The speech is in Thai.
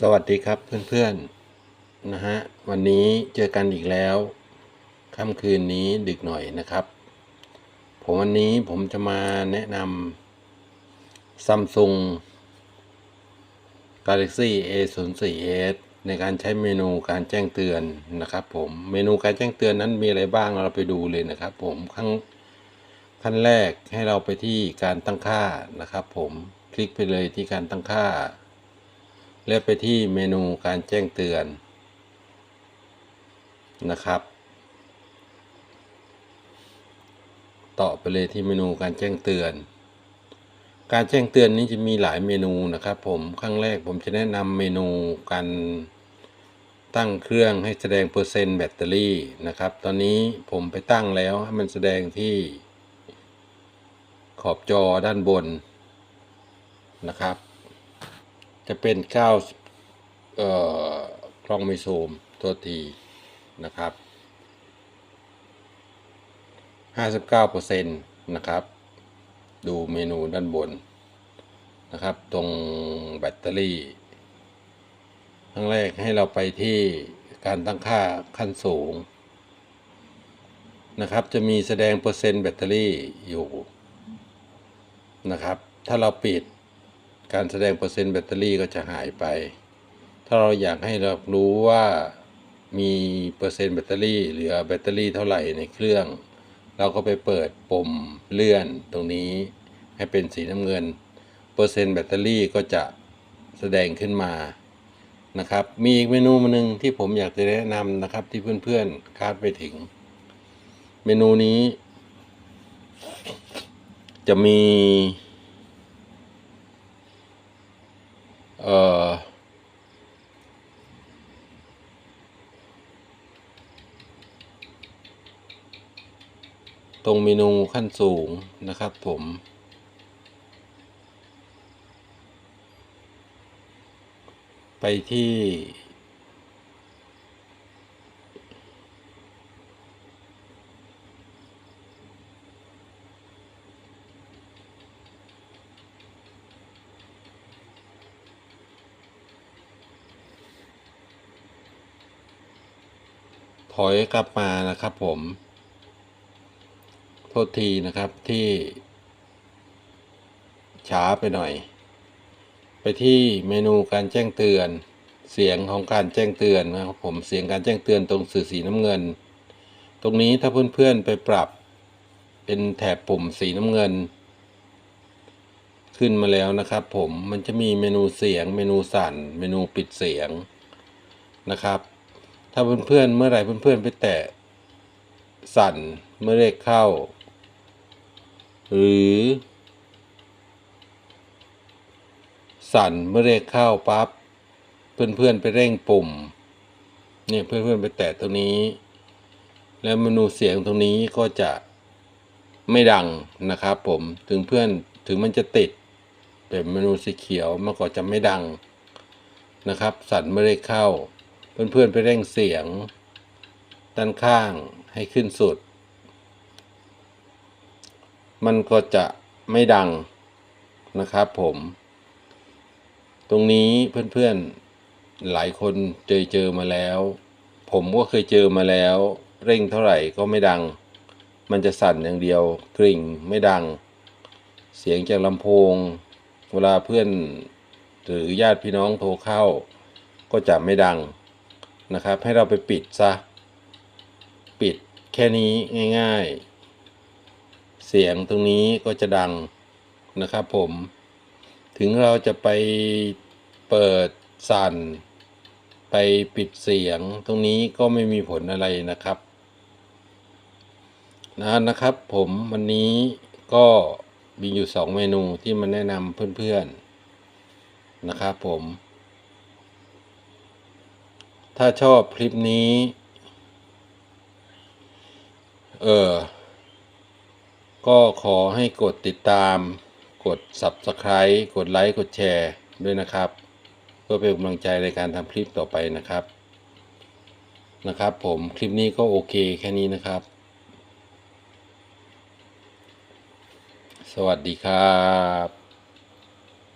สวัสดีครับเพื่อนๆนะฮะวันนี้เจอกันอีกแล้วค่ำคืนนี้ดึกหน่อยนะครับ ผมวันนี้ผมจะมาแนะนำ Samsung Galaxy A04s ในการใช้เมนูการแจ้งเตือนนะครับผมเมนูการแจ้งเตือนนั้นมีอะไรบ้างเราไปดูเลยนะครับ ผมขั้นขั้นแรกให้เราไปที่การตั้งค่านะครับ ผมคลิกไปเลยที่การตั้งค่า เลือกไปที่เมนูการแจ้งเตือนนะครับ ต่อไปเลยที่เมนูการแจ้งเตือน การแจ้งเตือนนี้จะมีหลายเมนูนะครับ ผมครั้งแรกผมจะแนะนำเมนูการตั้งเครื่องให้แสดงเปอร์เซ็นต์แบตเตอรี่นะครับ ตอนนี้ผมไปตั้งแล้วให้มันแสดงที่ขอบจอด้านบนนะครับ จะเป็น9เอ่อกล้องไม่ซูมตัวทีนะครับ59%นะครับ ดูเมนูด้านบนนะครับ ตรงแบตเตอรี่ครั้งแรกให้เราไปที่การตั้งค่าขั้นสูงนะครับ จะมีแสดงเปอร์เซ็นต์แบตเตอรี่อยู่นะครับ ถ้าเราปิด การแสดงเปอร์เซ็นต์แบตเตอรี่ก็จะหายไป ถ้าเราอยากให้เรารู้ว่ามีเปอร์เซ็นต์แบตเตอรี่เหลือแบตเตอรี่เท่าไหร่ในเครื่อง เราก็ไปเปิดปุ่มเลื่อนตรงนี้ให้เป็นสีน้ำเงิน เปอร์เซ็นต์แบตเตอรี่ก็จะแสดงขึ้นมานะครับ มีอีกเมนูหนึ่งที่ผมอยากจะแนะนำนะครับที่เพื่อนๆคาดไปถึง เมนูนี้ จะมี เอ่อตรงเมนูขั้นสูงนะครับผม ไปที่ ถอยกลับมานะครับผม โทษทีนะครับที่ ช้าไปหน่อย ไปที่เมนูการแจ้งเตือน เสียงของการแจ้งเตือนนะครับผมเสียงการแจ้งเตือนตรงสื่อสีน้ำเงิน ตรงนี้ถ้าเพื่อนๆไปปรับ เป็นแถบปุ่มสีน้ำเงิน ขึ้นมาแล้วนะครับผมมันจะมีเมนูเสียง เมนูสั่น เมนูปิดเสียงนะครับ ถ้าเพื่อนๆเมื่อไหร่เพื่อนๆไปแตะสั่นเมื่อเลขเข้า หรือสั่นเมื่อเลขเข้าปั๊บเพื่อนๆไปเร่งปุ่มเนี่ยเพื่อนๆไปแตะตรงนี้ แล้วเมนูเสียงตรงนี้ก็จะไม่ดังนะครับผมถึงเพื่อนถึงมันจะติดเป็นเมนูสีเขียวมันก็จะไม่ดังนะครับ สั่นเมื่อเลขเข้า เพื่อนๆไปเร่งเสียง ด้านข้างให้ขึ้นสุด มันก็จะไม่ดังนะครับผม ตรงนี้เพื่อนๆหลายคนเจอเจอมาแล้ว ผมก็เคยเจอมาแล้ว เร่งเท่าไหร่ก็ไม่ดัง มันจะสั่นอย่างเดียวกริ่งไม่ดัง เสียงจากลำโพง เวลาเพื่อนหรือญาติพี่น้องโทรเข้า ก็จะไม่ดัง นะครับ ให้เราไปปิดซะ ปิดแค่นี้ง่าย ๆ เสียงตรงนี้ก็จะดังนะครับผม ถึงเราจะไปเปิดสั่น ไปปิดเสียงตรงนี้ก็ไม่มีผลอะไรนะครับนะนะครับผมวันนี้ก็มีอยู่สองเมนูที่มาแนะนำเพื่อนๆนะครับผม ถ้าชอบคลิปนี้ เออ ก็ขอให้กดติดตาม กด Subscribe กดไลค์ กดแชร์ด้วยนะครับ เพื่อเป็นกำลังใจในการทำคลิปต่อไปนะครับ นะครับผมคลิปนี้ก็โอเคแค่นี้นะครับ สวัสดีครับ